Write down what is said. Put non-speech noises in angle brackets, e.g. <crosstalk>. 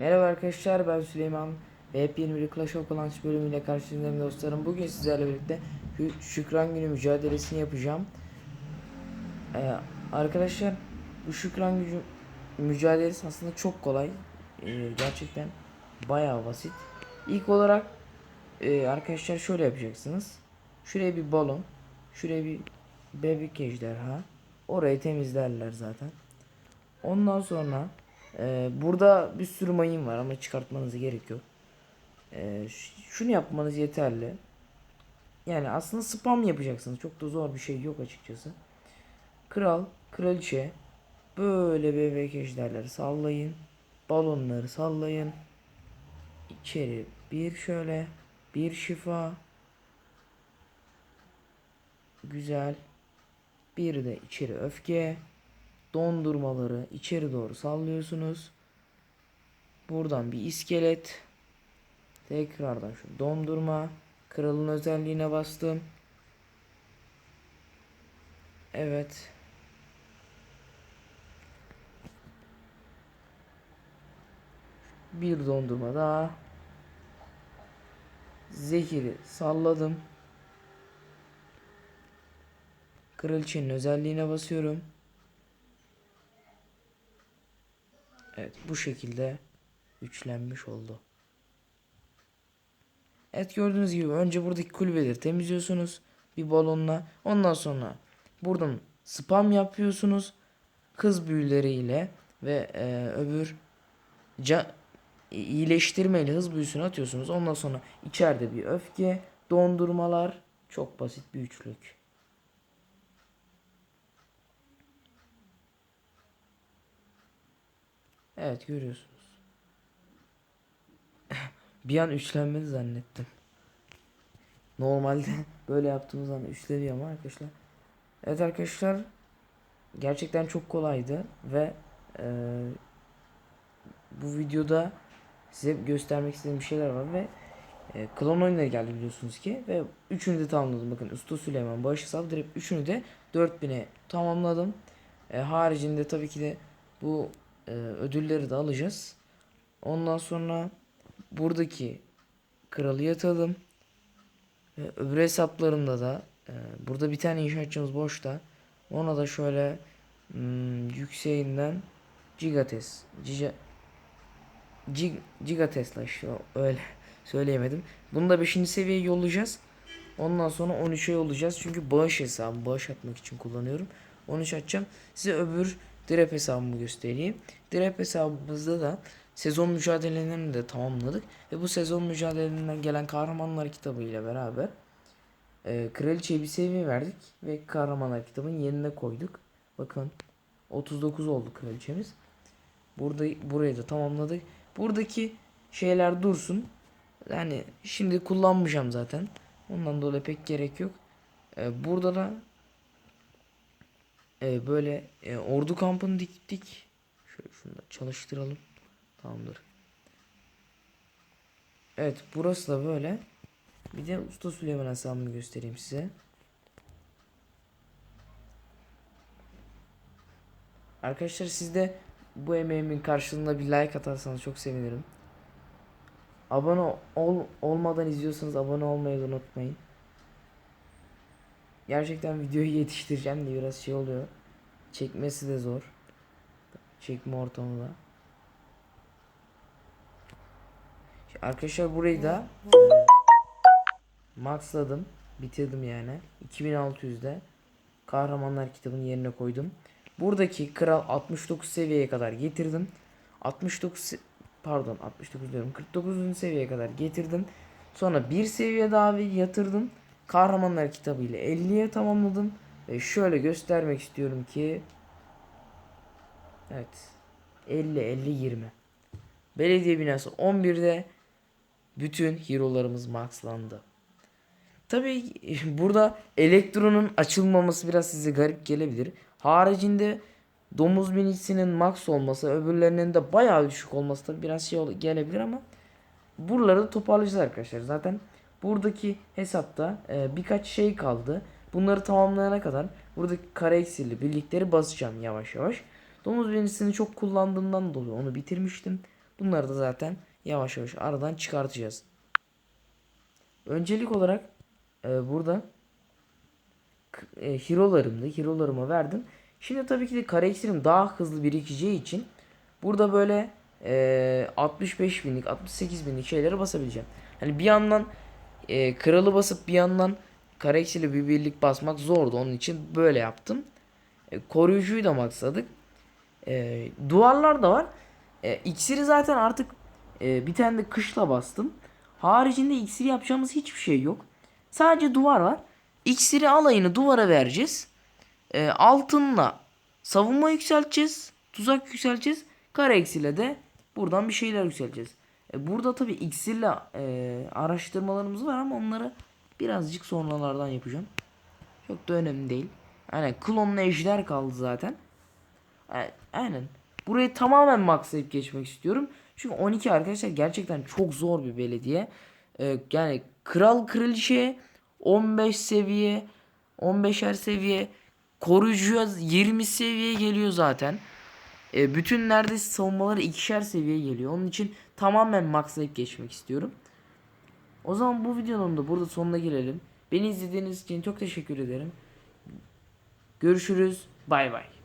Merhaba arkadaşlar ben Süleyman ve yepyeni bir Clash of Clans bölümüyle karşınızdayım dostlarım. Bugün sizlerle birlikte Şü- Şükran Günü mücadelesini yapacağım. Ee, arkadaşlar bu Şükran Gücü mücadelesi aslında çok kolay. Ee, gerçekten bayağı basit. İlk olarak e, arkadaşlar şöyle yapacaksınız. Şuraya bir balon, şuraya bir bebek ejderha. Orayı temizlerler zaten. Ondan sonra e, burada bir sürü mayın var ama çıkartmanıza gerek yok. E, ş- şunu yapmanız yeterli. Yani aslında spam yapacaksınız. Çok da zor bir şey yok açıkçası. Kral, kraliçe böyle bebek ejderleri sallayın. Balonları sallayın. İçeri bir şöyle bir şifa. Güzel. Bir de içeri öfke dondurmaları içeri doğru sallıyorsunuz. Buradan bir iskelet. Tekrardan şu dondurma. Kralın özelliğine bastım. Evet. Bir dondurma daha. Zehiri salladım. Kraliçenin özelliğine basıyorum. Evet bu şekilde üçlenmiş oldu. Evet gördüğünüz gibi önce buradaki kulübeleri temizliyorsunuz bir balonla. Ondan sonra buradan spam yapıyorsunuz. Kız büyüleriyle ve e, öbür iyileştirmeyle hız büyüsünü atıyorsunuz. Ondan sonra içeride bir öfke, dondurmalar çok basit bir üçlük. Evet görüyorsunuz. <laughs> bir an üçlenmedi zannettim. Normalde <laughs> böyle yaptığımız zaman üçleniyor ama arkadaşlar. Evet arkadaşlar gerçekten çok kolaydı ve e, bu videoda size göstermek istediğim bir şeyler var ve e, klon oyunları geldi biliyorsunuz ki ve üçünü de tamamladım. Bakın Usta Süleyman Bağış Hesabı direkt üçünü de 4000'e tamamladım. E, haricinde tabii ki de bu e, ödülleri de alacağız. Ondan sonra buradaki kralı yatalım. E, öbür hesaplarımda da burada bir tane inşaatçımız boşta. Ona da şöyle hmm, yükseğinden Gigates Giga, Gig, Giga Tesla işte öyle <laughs> söyleyemedim. Bunu da 5. seviyeye yollayacağız. Ondan sonra 13'e yollayacağız. Çünkü bağış hesabı bağış atmak için kullanıyorum. 13 açacağım. Size öbür Direp hesabımı göstereyim. Direp hesabımızda da sezon mücadelelerini de tamamladık. Ve bu sezon mücadelelerinden gelen kahramanlar kitabı ile beraber e, kraliçeye bir seviye verdik. Ve kahramanlar kitabının yerine koyduk. Bakın 39 oldu kraliçemiz. Burada burayı da tamamladık. Buradaki şeyler dursun. Yani şimdi kullanmayacağım zaten. Ondan dolayı pek gerek yok. E, burada da e, böyle e, ordu kampını diktik. Şöyle şunu da çalıştıralım. Tamamdır. Evet burası da böyle. Bir de Usta Süleyman hesabını göstereyim size. Arkadaşlar siz de bu emeğimin karşılığında bir like atarsanız çok sevinirim. Abone ol, olmadan izliyorsanız abone olmayı unutmayın. Gerçekten videoyu yetiştireceğim diye biraz şey oluyor. Çekmesi de zor. Çekme ortamı da. Şimdi Arkadaşlar burayı da maxladım. Bitirdim yani. 2600'de kahramanlar kitabının yerine koydum. Buradaki kral 69 seviyeye kadar getirdim. 69 se- pardon 69 diyorum 49. seviyeye kadar getirdim. Sonra bir seviye daha yatırdım. Kahramanlar kitabı ile 50'ye tamamladım. Ve şöyle göstermek istiyorum ki Evet 50 50 20 Belediye binası 11'de bütün hero'larımız maxlandı. Tabii <laughs> burada elektronun açılmaması biraz size garip gelebilir. Haricinde domuz minisinin max olması, öbürlerinin de bayağı düşük olması tabii biraz şey gelebilir ama buraları da toparlayacağız arkadaşlar. Zaten buradaki hesapta e, birkaç şey kaldı. Bunları tamamlayana kadar buradaki kare eksili birlikleri basacağım yavaş yavaş. Domuz minisini çok kullandığımdan dolayı onu bitirmiştim. Bunları da zaten yavaş yavaş aradan çıkartacağız. Öncelik olarak e, burada e, hero'larımdı. Hero'larıma verdim. Şimdi tabii ki de kare iksirim daha hızlı birikeceği için burada böyle e, 65 binlik 68 binlik şeylere basabileceğim. Hani bir yandan e, kralı basıp bir yandan kare iksirle bir birlik basmak zordu. Onun için böyle yaptım. E, koruyucuyu da maksadık. E, duvarlar da var. E, iksiri zaten artık e, bir tane de kışla bastım. Haricinde iksiri yapacağımız hiçbir şey yok. Sadece duvar var. İksiri alayını duvara vereceğiz. E, altınla savunma yükselteceğiz. Tuzak yükselteceğiz. Kare eksiyle de buradan bir şeyler yükselteceğiz. E, burada tabi iksirle e, araştırmalarımız var ama onları birazcık sonralardan yapacağım. Çok da önemli değil. Aynen klonlu ejder kaldı zaten. A- Aynen. Burayı tamamen maxlayıp geçmek istiyorum. Çünkü 12 arkadaşlar gerçekten çok zor bir belediye. Ee, yani kral kraliçe 15 seviye 15'er seviye koruyucuya 20 seviye geliyor zaten. Ee, bütün neredeyse savunmaları ikişer seviye geliyor. Onun için tamamen maxlayıp geçmek istiyorum. O zaman bu videonun da burada sonuna gelelim. Beni izlediğiniz için çok teşekkür ederim. Görüşürüz. Bay bay.